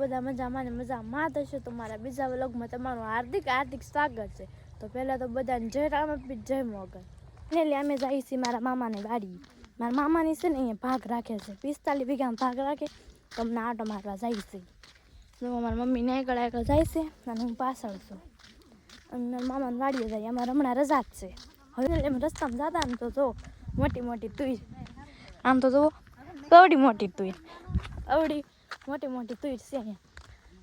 બધા મજામાં ને મજામાં થશે તો મારા બીજા વ્લોગમાં તમારું હાર્દિક હાર્દિક સ્વાગત છે. તો પહેલાં તો બધાને જય રામપી જય મોગલ. એટલે અમે જઈએ છીએ મારા મામાની વાડી મારા મામાની છે ને અહીંયા ભાગ રાખે છે. પિસ્તાલીસ વીઘામાં ભાગ રાખે. તો અમને આટો મારવા જાય છે. તો મારા મમ્મી ને આગળ આગળ જાય છે અને હું પાછળ છું. અને મારા મામાની વાડીએ જાય. અમારે હમણાં રજા જ છે. હવે એમ રસ્તામાં જતા ને તો જો મોટી મોટી તુઈ. આમ તો જો અવડી મોટી તુઈ. અવડી મોટી મોટી તુઈ છે અહીંયા.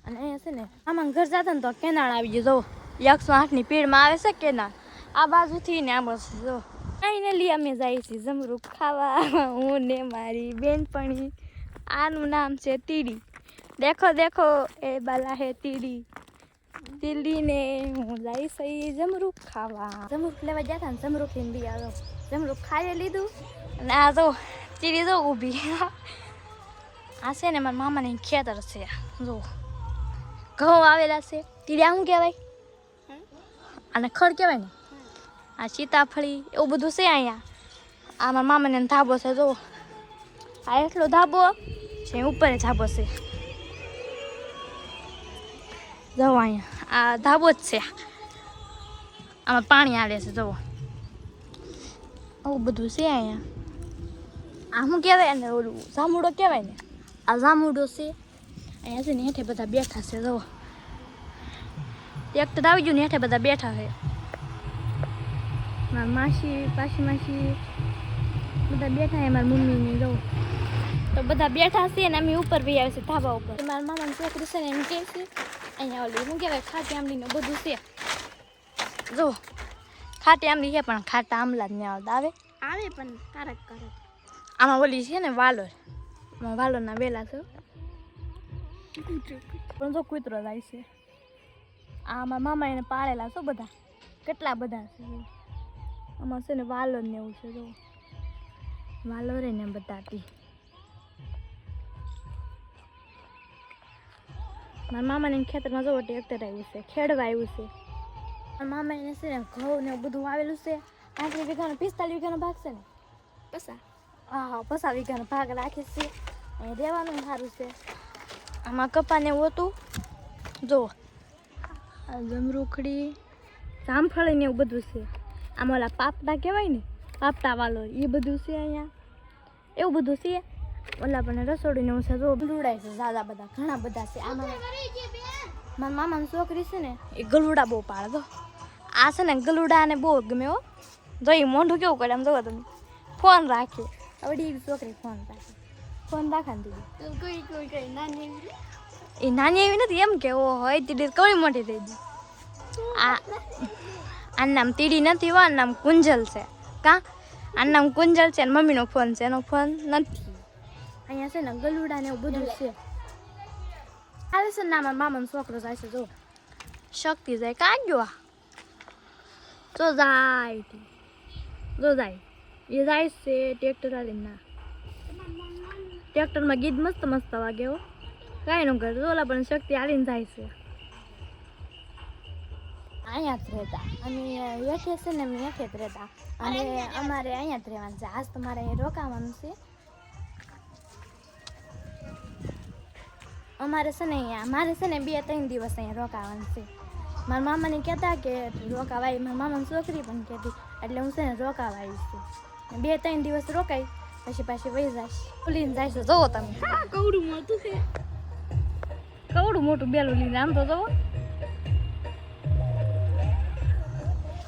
અને અહીંયા છે ને આમાં ઘર જતા ને તો કેનાળ આવી ગયો જો એકસો આઠની પીડમાં આવે છે કેનાળ. આ બાજુથી ને આ બસ જો આઈને લઈ અમે જઈએ છીએ જમરૂક ખાવા. હું ને મારી બેનપણી. આનું નામ છે તીડી. દેખો દેખો, એ બાલા હે તીડી. દિલ્હી ને હું જઈશ સહી જમરૂક ખાવા. જમરૂક લેવા ગયા હતા ને જમરૂક બી આવ્યો જમરૂક ખાઈ લીધું. અને આ જો તીડી જો ઊભી. આ છે ને મારા મામાની ખેતર છે. જો. ઘઉં આવેલા છે. તીડિયા શું કહેવાય? અને ખડ કહેવાય ને? આ સીતાફળી એવું બધું છે અહીંયા. આ મારા મામાને ધાબો છે જો. આ એટલો ધાબો છે ઉપર ધાબો છે. જવો અહીંયા. આ ધાબો જ છે. આમાં પાણી આવે છે જુઓ આવું બધું છે અહીંયા. આ શું કહેવાય ને ઓલું? સામુડો કહેવાય ને? આ જામુડો છે અહીંયા છે ને હેઠે બધા બેઠા છે એક તો આવી ગયું ને હેઠે બધા બેઠા છે. મારા માસી પાછી માસી બધા બેઠા છે મારા મમ્મી ને તો બધા બેઠા છે ને અમે ઉપર બી આવે છે ધાબા ઉપર. મારા મામાની છોકરી છે ને એમ કે છે અહીંયા ઓલી શું કહેવાય ખાટી આંબલીને બધું છે. જો ખાટી આંબલી છે પણ ખાટા આંબલા જ નહીં આવતા આવે? આવે પણ કારક કારક. આમાં ઓલી છે ને વાલોર. આમાં વાલોરના વેલા છે પણ જો કૂતરો જાય છે આમાં મામા એને પાળેલા છો બધા કેટલા બધા છે આમાં છે ને વાલોર ને એવું છે જો વાલોરે ને બતાતી મારા મામાને ખેતરમાં જોવો ટ્રેક્ટર આવ્યું છે ખેડવા આવ્યું છે મારા મામા એને છે ને ઘઉં ને બધું વાવેલું છે પાંત્રીસ વીઘાનો પિસ્તાલીસ વીઘાનો ભાગ છે ને પસા હા પસા વીઘાનો ભાગ રાખે છે રહેવાનું સારું છે. આમાં કપાને એવું હતું. જો જમરૂખડી જામફળી ને એવું બધું છે. આમાં ઓલા પાપડા કહેવાય ને પાપડા વાલો એ બધું છે અહીંયા. એવું બધું છે. ઓલા પણ રસોડીને હું છે. જો ગલુડાય છે ઝાઝા બધા ઘણા બધા છે. આમાં મારા મામાની છોકરી છે ને એ ગલુડા બહુ પાડે તો આ છે ને ગલુડાને બહુ ગમે હો. જો એ મોઢું કેવું કરે આમ જોવો તમે. ફોન રાખે. આવડી એવી છોકરી ફોન રાખે. ફોન રાખે દીદી કોઈ કોઈ કોઈ નાની એ નાની એવી નથી એમ કે ઓ હોય તીડી કવડી મોટી થઈ ગઈ. આ આનું નામ તીડી નથી હો આનું નામ કુંજલ છે. કા? આનું નામ કુંજલ છે મમ્મીનો ફોન છે એનો ફોન નથી. અહીંયા છે ને ગલુડા ને એવું બધું છે. આવે છે ને મારા મામાનો છોકરો જાય છે જો. શક્તિ જાય કાં ગયો આ? જો જાય જો જાય. એ જાય છે ટ્રેક્ટર વાળીને ના. ટ્રેક્ટરમાં ગીત મસ્ત મસ્ત વાગે હો. કાંઈ ન કરે, ઓલા પણ શક્તિ આવીને જાય છે. અહીંયા જ રહેતા. અને યઠે છે ને અમે યઠે જ રહેતા. અને અમારે અહીંયા જ રહેવાનું છે. આજ તમારે અહીં રોકાવાનું છે. અમારે છે ને અહીંયા, મારે છે ને બે ત્રણ દિવસ અહીંયા રોકાવાનું છે. મારા મામાને કહેતા કે રોકાવાય. મારા મામાની છોકરી પણ કહેતી, એટલે હું છે ને રોકાવાઈશ છું. બે ત્રણ દિવસ રોકાઈ પછી પાછી વહી જઈશ ભૂલીને જઈશ જોવો તમે હા કવડું મોટું છે કવડું મોટું બેલું લઈને આમ તો જોવો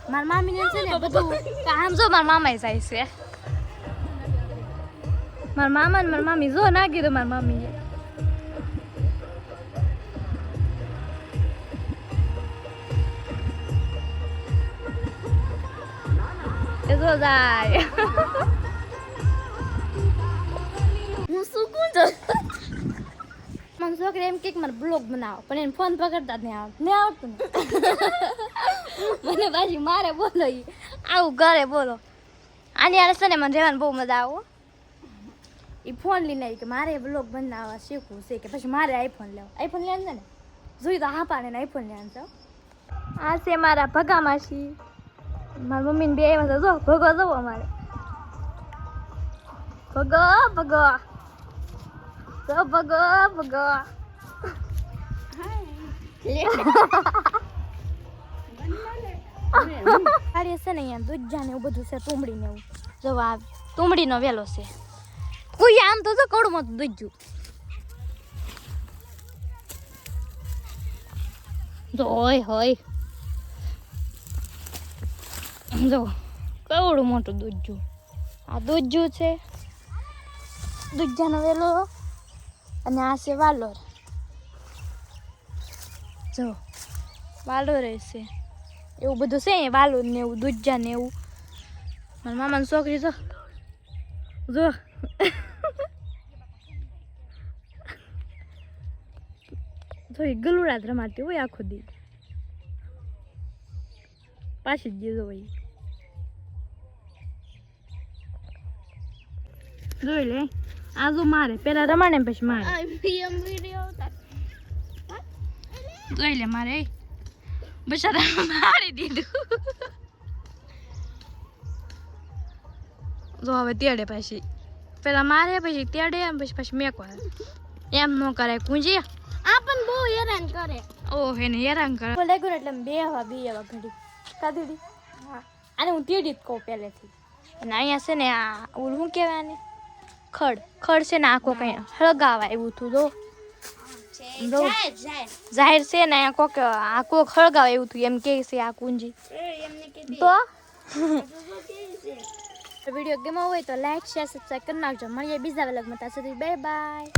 મારા મામીને છે ને બધું આમ જો મારા મામા જાય છે મારા મામા ને મારા મામી જો ના કીધું મારા મામીએ એ જો જાય છોકરી એમ કે મારે બ્લોગ બનાવો. પણ એને ફોન પકડતા જ નહીં આવડતું નહીં આવડતું મને પાછી મારે બોલો આવું ઘરે બોલો. આની યાર છે ને મને રહેવાનું બહુ મજા આવો એ ફોન લઈને આવી કે મારે બ્લોગ બનાવવા શીખવું છે કે પછી મારે આઈફોન લેવો. આઈફોન લેવાનું છે ને? જોઈ તો હા પાડે આઈફોન લેવાનું છે આ છે મારા ભગા માસી. મારા મમ્મીને બે આવ્યા હતા જો ભગો જવો અમારે. ભગો ભગો. ભગો ભગો. વાડીએ છે ને અહીંયા દૂધજા ને એવું બધું છે, તુંબડી ને એવું. જો આ તુંબડીનો વેલો છે. કોઈ આમ તો જો કવડું મત દૂધજું જો હોય હોય. જો કવડું મોટું દૂધજું આ દૂધજું છે. દૂધજાનો વેલો. અને આ છે વાલોર. જો, વાલો રહેશે. એવું બધું છે વાલોર ને એવું દૂધજા ને એવું. મારા મામાની છોકરી જો. જો. ગલુડા રમાતી હોય આખો દી. પાછી જ ગયો હોય. જોઈ લે. આ જો મારે, પેલા રમાડે પછી મારે. જોઈ લે મારે. બચારા મારી દીધું. જો હવે તેડે પછી. પેલા મારે પછી તેડે પછી પછી મેકવા એમ ન કરાય કુંજી આ પણ બહુ હેરાન કરે. ઓહ એને હેરાન કરે. બોલે ગુણ એટલે બે હવા બે હવા ઘડી. કા દીદી? હા. અને હું તેડી જ કહું પહેલેથી. અને અહીંયા છે ને આ ઓલું શું કહેવાય ને ખડ. ખડ છે ને આખો કંઈ હળગાવા એવું હતું જો. જાહેર છે ને આ કોક આ કોક ખળગાવ એવું તું એમ કે છે આ કુંજી. તો? વીડિયો ગેમો હોય તો લાઈક શેર સબસ્ક્રાઈબ કરી નાખજો. મળીએ બીજા વ્લોગમાં ત્યાં સુધી બાય બાય